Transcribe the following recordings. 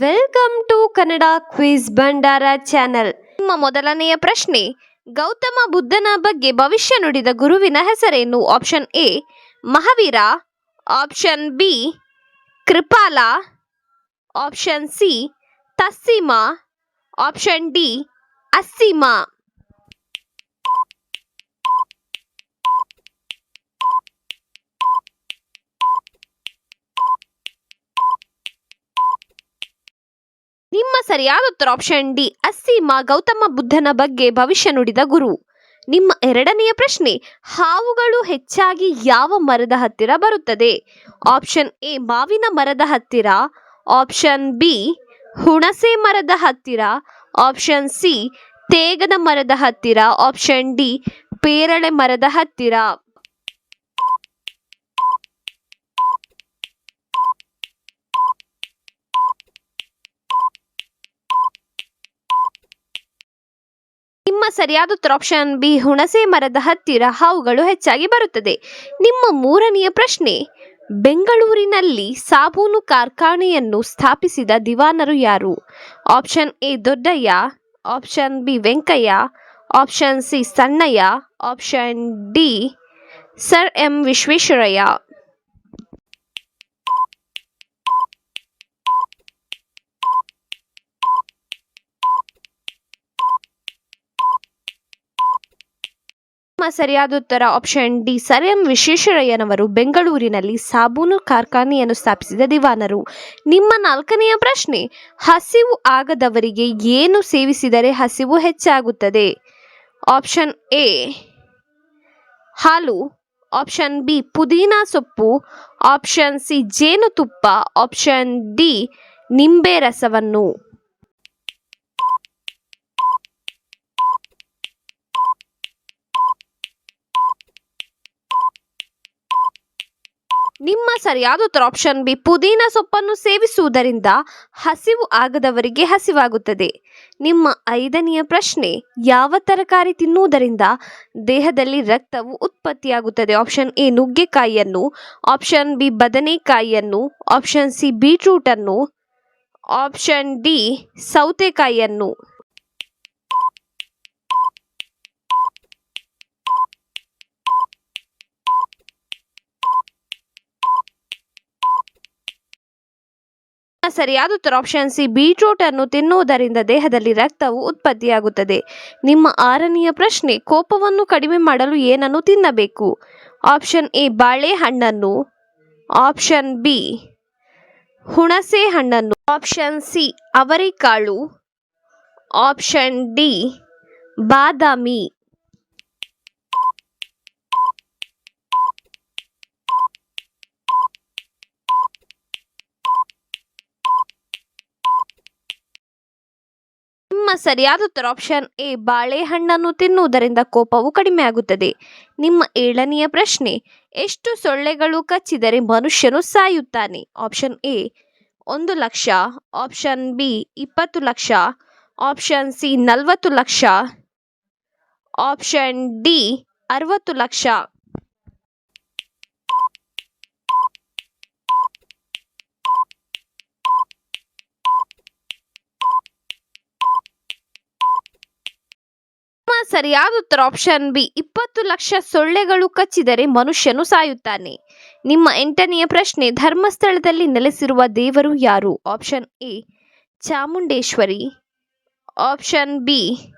Welcome to Kannada quiz Bhandara channel ನಿಮ್ಮ ಮೊದಲನೆಯ ಪ್ರಶ್ನೆ, ಗೌತಮ ಬುದ್ಧನ ಬಗ್ಗೆ ಭವಿಷ್ಯ ನುಡಿದ ಗುರುವಿನ ಹೆಸರೇನು? Option A Mahavira. Option B Kripala. Option C Tasseema. Option D Asseema. ನಿಮ್ಮ ಸರಿಯಾದ ಉತ್ತರ ಆಪ್ಷನ್ ಡಿ ಅಸ್ಸೀಮ ಗೌತಮ ಬುದ್ಧನ ಬಗ್ಗೆ ಭವಿಷ್ಯ ನುಡಿದ ಗುರು. ನಿಮ್ಮ ಎರಡನೆಯ ಪ್ರಶ್ನೆ, ಹಾವುಗಳು ಹೆಚ್ಚಾಗಿ ಯಾವ ಮರದ ಹತ್ತಿರ ಬರುತ್ತದೆ? ಆಪ್ಷನ್ ಎ ಮಾವಿನ ಮರದ ಹತ್ತಿರ. ಆಪ್ಷನ್ ಬಿ ಹುಣಸೆ ಮರದ ಹತ್ತಿರ. ಆಪ್ಷನ್ ಸಿ ತೇಗದ ಮರದ ಹತ್ತಿರ. ಆಪ್ಷನ್ ಡಿ ಪೇರಳೆ ಮರದ ಹತ್ತಿರ. ನಿಮ್ಮ ಸರಿಯಾದ ಉತ್ತರ ಆಪ್ಷನ್ ಬಿ ಹುಣಸೆ ಮರದ ಹತ್ತಿರ ಹಾವುಗಳು ಹೆಚ್ಚಾಗಿ ಬರುತ್ತದೆ. ನಿಮ್ಮ ಮೂರನೆಯ ಪ್ರಶ್ನೆ, ಬೆಂಗಳೂರಿನಲ್ಲಿ ಸಾಬೂನು ಕಾರ್ಖಾನೆಯನ್ನು ಸ್ಥಾಪಿಸಿದ ದಿವಾನರು ಯಾರು? Option A Doddayya. Option B Venkayya. Option C Sannayya. Option D sir M Visvesvaraya. ನಿಮ್ಮ ಸರಿಯಾದ ಉತ್ತರ ಆಪ್ಷನ್ ಡಿ ಸರ್ ಎಂ ವಿಶ್ವೇಶ್ವರಯ್ಯನವರು ಬೆಂಗಳೂರಿನಲ್ಲಿ ಸಾಬೂನು ಕಾರ್ಖಾನೆಯನ್ನು ಸ್ಥಾಪಿಸಿದ ದಿವಾನರು. ನಿಮ್ಮ ನಾಲ್ಕನೆಯ ಪ್ರಶ್ನೆ, ಹಸಿವು ಆಗದವರಿಗೆ ಏನು ಸೇವಿಸಿದರೆ ಹಸಿವು ಹೆಚ್ಚಾಗುತ್ತದೆ? ಆಪ್ಷನ್ ಎ ಹಾಲು. ಆಪ್ಷನ್ ಬಿ ಪುದೀನಾ ಸೊಪ್ಪು. ಆಪ್ಷನ್ ಸಿ ಜೇನುತುಪ್ಪ. ಆಪ್ಷನ್ ಡಿ ನಿಂಬೆ ರಸವನ್ನು. ನಿಮ್ಮ ಸರಿಯಾದ ಉತ್ತರ ಆಪ್ಷನ್ ಬಿ ಪುದೀನ ಸೊಪ್ಪನ್ನು ಸೇವಿಸುವುದರಿಂದ ಹಸಿವು ಆಗದವರಿಗೆ ಹಸಿವಾಗುತ್ತದೆ. ನಿಮ್ಮ ಐದನೆಯ ಪ್ರಶ್ನೆ, ಯಾವ ತರಕಾರಿ ತಿನ್ನುವುದರಿಂದ ದೇಹದಲ್ಲಿ ರಕ್ತವು ಉತ್ಪತ್ತಿಯಾಗುತ್ತದೆ? ಆಪ್ಷನ್ ಎ ನುಗ್ಗೆಕಾಯಿಯನ್ನು. ಆಪ್ಷನ್ ಬಿ ಬದನೆಕಾಯಿಯನ್ನು. ಆಪ್ಷನ್ ಸಿ ಬೀಟ್ರೂಟನ್ನು ಆಪ್ಷನ್ ಡಿ ಸೌತೆಕಾಯಿಯನ್ನು. ಸರಿಯಾದ ಉತ್ತರ ಆಪ್ಷನ್ ಸಿ ಬೀಟ್ರೂಟ್ ಅನ್ನು ತಿನ್ನುವುದರಿಂದ ದೇಹದಲ್ಲಿ ರಕ್ತವು ಉತ್ಪತ್ತಿಯಾಗುತ್ತದೆ. ನಿಮ್ಮ ಆರನೆಯ ಪ್ರಶ್ನೆ, ಕೋಪವನ್ನು ಕಡಿಮೆ ಮಾಡಲು ಏನನ್ನು ತಿನ್ನಬೇಕು? ಆಪ್ಷನ್ ಎ ಬಾಳೆಹಣ್ಣನ್ನು. ಆಪ್ಷನ್ ಬಿ ಹುಣಸೆ ಹಣ್ಣನ್ನು ಆಪ್ಷನ್ ಸಿ ಅವರೆಕಾಳು. ಆಪ್ಷನ್ ಡಿ ಬಾದಾಮಿ. ನಿಮ್ಮ ಸರಿಯಾದ ಉತ್ತರ ಆಪ್ಷನ್ ಎ ಬಾಳೆಹಣ್ಣನ್ನು ತಿನ್ನುವುದರಿಂದ ಕೋಪವು ಕಡಿಮೆಯಾಗುತ್ತದೆ ನಿಮ್ಮ ಏಳನೆಯ ಪ್ರಶ್ನೆ, ಎಷ್ಟು ಸೊಳ್ಳೆಗಳು ಕಚ್ಚಿದರೆ ಮನುಷ್ಯನು ಸಾಯುತ್ತಾನೆ? ಆಪ್ಷನ್ ಎ ಒಂದು ಲಕ್ಷ. ಆಪ್ಷನ್ ಬಿ ಇಪ್ಪತ್ತು ಲಕ್ಷ. ಆಪ್ಷನ್ ಸಿ ನಲವತ್ತು ಲಕ್ಷ. ಆಪ್ಷನ್ ಡಿ ಅರವತ್ತು ಲಕ್ಷ ನಿಮ್ಮ ಸರಿಯಾದ ಉತ್ತರ ಆಪ್ಷನ್ ಬಿ ಇಪ್ಪತ್ತು ಲಕ್ಷ ಸೊಳ್ಳೆಗಳು ಕಚ್ಚಿದರೆ ಮನುಷ್ಯನು ಸಾಯುತ್ತಾನೆ. ನಿಮ್ಮ ಎಂಟನೆಯ ಪ್ರಶ್ನೆ, ಧರ್ಮಸ್ಥಳದಲ್ಲಿ ನೆಲೆಸಿರುವ ದೇವರು ಯಾರು? Option A Chamundeshwari. Option B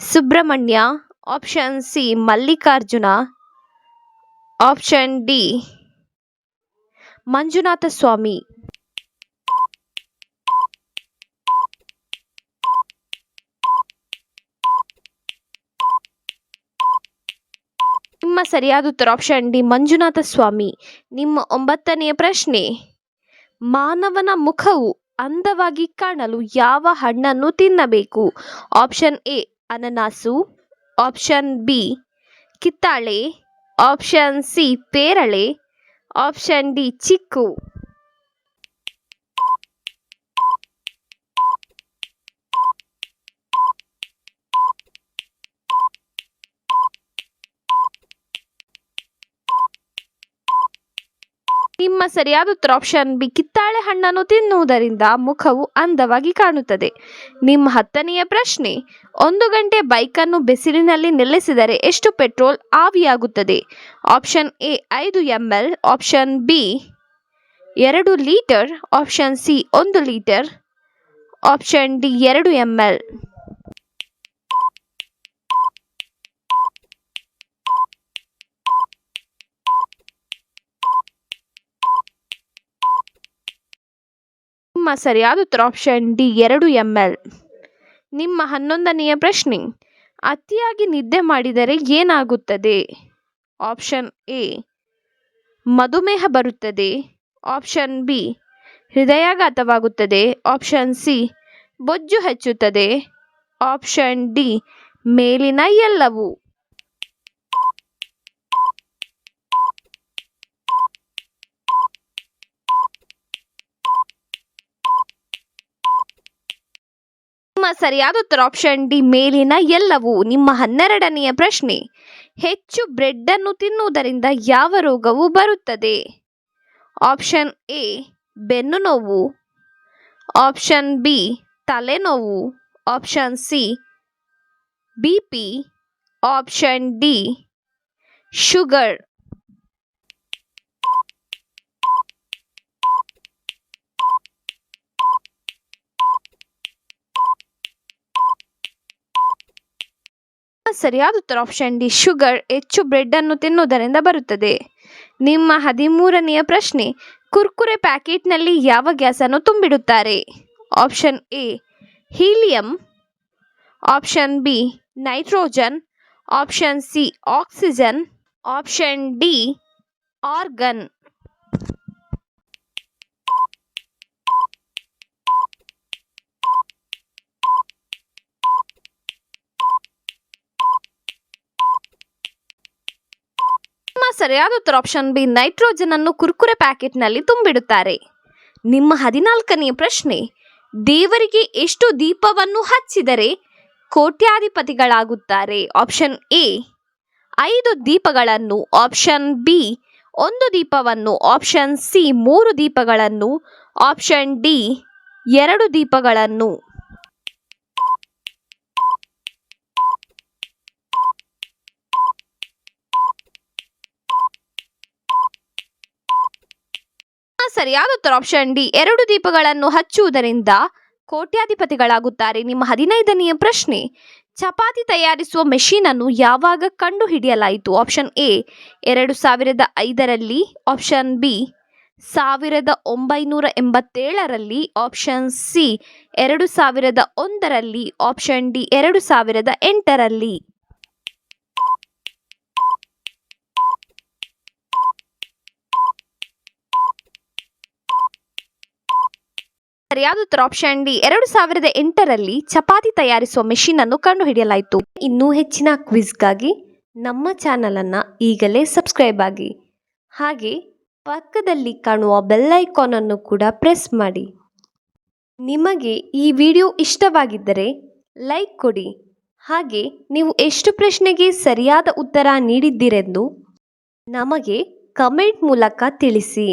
Subrahmanya. Option C Mallikarjuna. Option D Manjunatha Swami. ನಿಮ್ಮ ಸರಿಯಾದ ಉತ್ತರ ಆಪ್ಷನ್ ಡಿ ಮಂಜುನಾಥ ಸ್ವಾಮಿ. ನಿಮ್ಮ ಒಂಬತ್ತನೆಯ ಪ್ರಶ್ನೆ, ಮಾನವನ ಮುಖವು ಅಂದವಾಗಿ ಕಾಣಲು ಯಾವ ಹಣ್ಣನ್ನು ತಿನ್ನಬೇಕು? ಆಪ್ಷನ್ ಎ, ಅನನಾಸು. ಆಪ್ಷನ್ ಬಿ, ಕಿತ್ತಾಳೆ. ಆಪ್ಷನ್ ಸಿ, ಪೇರಳೆ. ಆಪ್ಷನ್ ಡಿ, ಚಿಕ್ಕು. ನಿಮ್ಮ ಸರಿಯಾದ ಉತ್ತರ ಆಪ್ಷನ್ ಬಿ, ಕಿತ್ತಾಳೆ ಹಣ್ಣನ್ನು ತಿನ್ನುವುದರಿಂದ ಮುಖವು ಅಂದವಾಗಿ ಕಾಣುತ್ತದೆ. ನಿಮ್ಮ ಹತ್ತನೆಯ ಪ್ರಶ್ನೆ, ಒಂದು ಗಂಟೆ ಬೈಕನ್ನು ಬಿಸಿಲಿನಲ್ಲಿ ನಿಲ್ಲಿಸಿದರೆ ಎಷ್ಟು ಪೆಟ್ರೋಲ್ ಆವಿಯಾಗುತ್ತದೆ? ಆಪ್ಷನ್ ಎ, ಐದು ಎಂ ಎಲ್ ಆಪ್ಷನ್ ಬಿ, ಎರಡು ಲೀಟರ್ ಆಪ್ಷನ್ ಸಿ, ಒಂದು ಲೀಟರ್ ಆಪ್ಷನ್ ಡಿ, ಎರಡು ಎಂ ಎಲ್ ನಿಮ್ಮ ಸರಿಯಾದ ಉತ್ತರ ಆಪ್ಷನ್ ಡಿ ಎರಡು ಎಂ ಎಲ್ ನಿಮ್ಮ ಹನ್ನೊಂದನೆಯ ಪ್ರಶ್ನೆ, ಅತಿಯಾಗಿ ನಿದ್ದೆ ಮಾಡಿದರೆ ಏನಾಗುತ್ತದೆ? ಆಪ್ಷನ್ ಎ ಮಧುಮೇಹ ಬರುತ್ತದೆ. ಆಪ್ಷನ್ ಬಿ ಹೃದಯಾಘಾತವಾಗುತ್ತದೆ. ಆಪ್ಷನ್ ಸಿ ಬೊಜ್ಜು ಹೆಚ್ಚುತ್ತದೆ. ಆಪ್ಷನ್ ಡಿ ಮೇಲಿನ ಎಲ್ಲವು. ನಿಮ್ಮ ಸರಿಯಾದ ಉತ್ತರ ಆಪ್ಷನ್ ಡಿ ಮೇಲಿನ ಎಲ್ಲವೂ ನಿಮ್ಮ ಹನ್ನೆರಡನೆಯ ಪ್ರಶ್ನೆ. ಹೆಚ್ಚು ಬ್ರೆಡ್ ಅನ್ನು ತಿನ್ನುವುದರಿಂದ ಯಾವ ರೋಗವು ಬರುತ್ತದೆ. ಆಪ್ಷನ್ ಎ ಬೆನ್ನು ನೋವು. ಆಪ್ಷನ್ ಬಿ ತಲೆನೋವು option C B P option D sugar ಸರಿಯಾದ ಉತ್ತರ ಆಪ್ಷನ್ ಡಿ ಶುಗರ್ ಹೆಚ್ಚು ಬ್ರೆಡ್ ಅನ್ನು ತಿನ್ನುವುದರಿಂದ ಬರುತ್ತದೆ. ನಿಮ್ಮ ಹದಿಮೂರನೆಯ ಪ್ರಶ್ನೆ, ಕುರ್ಕುರೆ ಪ್ಯಾಕೆಟ್ನಲ್ಲಿ ಯಾವ ಗ್ಯಾಸನ್ನು ತುಂಬಿಡುತ್ತಾರೆ? Option A helium. Option B nitrogen. Option C oxygen option D argon. ಸರಿಯಾದ ಉತ್ತರ ಆಪ್ಷನ್ ಬಿ ನೈಟ್ರೋಜನ್ ಅನ್ನು ಕುರ್ಕುರೆ ಪ್ಯಾಕೆಟ್ನಲ್ಲಿ ತುಂಬಿಡುತ್ತಾರೆ. ನಿಮ್ಮ ಹದಿನಾಲ್ಕನೆಯ ಪ್ರಶ್ನೆ, ದೇವರಿಗೆ ಎಷ್ಟು ದೀಪವನ್ನು ಹಚ್ಚಿದರೆ ಕೋಟ್ಯಾಧಿಪತಿಗಳಾಗುತ್ತಾರೆ? ಆಪ್ಷನ್ ಎ ಐದು ದೀಪಗಳನ್ನು. ಆಪ್ಷನ್ ಬಿ ಒಂದು ದೀಪವನ್ನು. ಆಪ್ಷನ್ ಸಿ ಮೂರು ದೀಪಗಳನ್ನು. ಆಪ್ಷನ್ ಡಿ ಎರಡು ದೀಪಗಳನ್ನು. ಸರಿಯಾದ ಉತ್ತರ ಆಪ್ಷನ್ ಡಿ ಎರಡು ದೀಪಗಳನ್ನು ಹಚ್ಚುವುದರಿಂದ ಕೋಟ್ಯಾಧಿಪತಿಗಳಾಗುತ್ತಾರೆ. ನಿಮ್ಮ ಹದಿನೈದನೆಯ ಪ್ರಶ್ನೆ. ಚಪಾತಿ ತಯಾರಿಸುವ ಮೆಷಿನ್ ಅನ್ನು ಯಾವಾಗ ಕಂಡುಹಿಡಿಯಲಾಯಿತು? ಆಪ್ಷನ್ ಎ ಎರಡು ಸಾವಿರದ ಐದರಲ್ಲಿ. ಆಪ್ಷನ್ ಬಿ ಸಾವಿರದ ಒಂಬೈನೂರ ಎಂಬತ್ತೇಳರಲ್ಲಿ. ಆಪ್ಷನ್ ಸಿ ಎರಡು ಸಾವಿರದ ಒಂದರಲ್ಲಿ. ಆಪ್ಷನ್ ಡಿ ಎರಡು ಸಾವಿರದ ಎಂಟರಲ್ಲಿ. ಸರಿಯಾದ ಆಪ್ಷನ್ ಡಿ ಎರಡು ಸಾವಿರದ ಎಂಟರಲ್ಲಿ ಚಪಾತಿ ತಯಾರಿಸುವ ಮೆಷಿನ್ ಅನ್ನು ಕಂಡುಹಿಡಿಯಲಾಯಿತು. ಇನ್ನೂ ಹೆಚ್ಚಿನ ಕ್ವಿಜ್ಗಾಗಿ ನಮ್ಮ ಚಾನಲನ್ನು ಈಗಲೇ ಸಬ್ಸ್ಕ್ರೈಬ್ ಆಗಿ. ಹಾಗೆ ಪಕ್ಕದಲ್ಲಿ ಕಾಣುವ ಬೆಲ್ಲೈಕಾನ್ ಅನ್ನು ಕೂಡ ಪ್ರೆಸ್ ಮಾಡಿ. ನಿಮಗೆ ಈ ವಿಡಿಯೋ ಇಷ್ಟವಾಗಿದ್ದರೆ ಲೈಕ್ ಕೊಡಿ. ಹಾಗೆ ನೀವು ಎಷ್ಟು ಪ್ರಶ್ನೆಗೆ ಸರಿಯಾದ ಉತ್ತರ ನೀಡಿದ್ದೀರೆಂದು ನಮಗೆ ಕಮೆಂಟ್ ಮೂಲಕ ತಿಳಿಸಿ.